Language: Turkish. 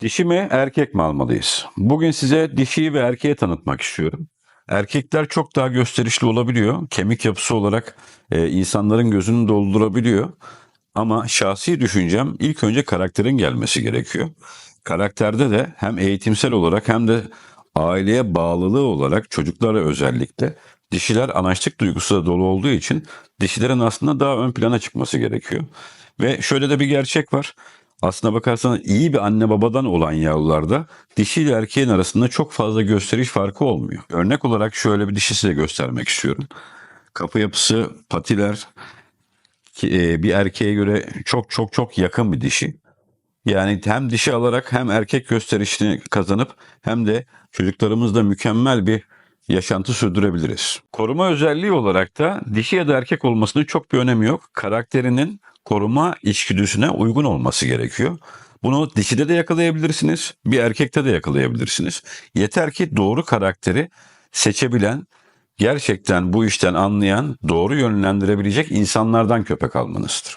Dişi mi erkek mi almalıyız? Bugün size dişiyi ve erkeği tanıtmak istiyorum. Erkekler çok daha gösterişli olabiliyor. Kemik yapısı olarak e, insanların gözünü doldurabiliyor. Ama şahsi düşüncem ilk önce karakterin gelmesi gerekiyor. Karakterde de hem eğitimsel olarak hem de aileye bağlılığı olarak çocuklara özellikle dişiler anaçlık duygusu da dolu olduğu için dişilerin aslında daha ön plana çıkması gerekiyor. Ve şöyle de bir gerçek var. Aslına bakarsanız iyi bir anne babadan olan yavrularda dişi ile erkeğin arasında çok fazla gösteriş farkı olmuyor. Örnek olarak şöyle bir dişi size göstermek istiyorum. Kapı yapısı, patiler e, bir erkeğe göre çok çok çok yakın bir dişi. Yani hem dişi alarak hem erkek gösterişini kazanıp hem de çocuklarımızla mükemmel bir yaşantı sürdürebiliriz. Koruma özelliği olarak da dişi ya da erkek olmasının çok bir önemi yok. Karakterinin koruma içgüdüsüne uygun olması gerekiyor. Bunu dişide de yakalayabilirsiniz, bir erkekte de yakalayabilirsiniz. Yeter ki doğru karakteri seçebilen, gerçekten bu işten anlayan, doğru yönlendirebilecek insanlardan köpek almanızdır.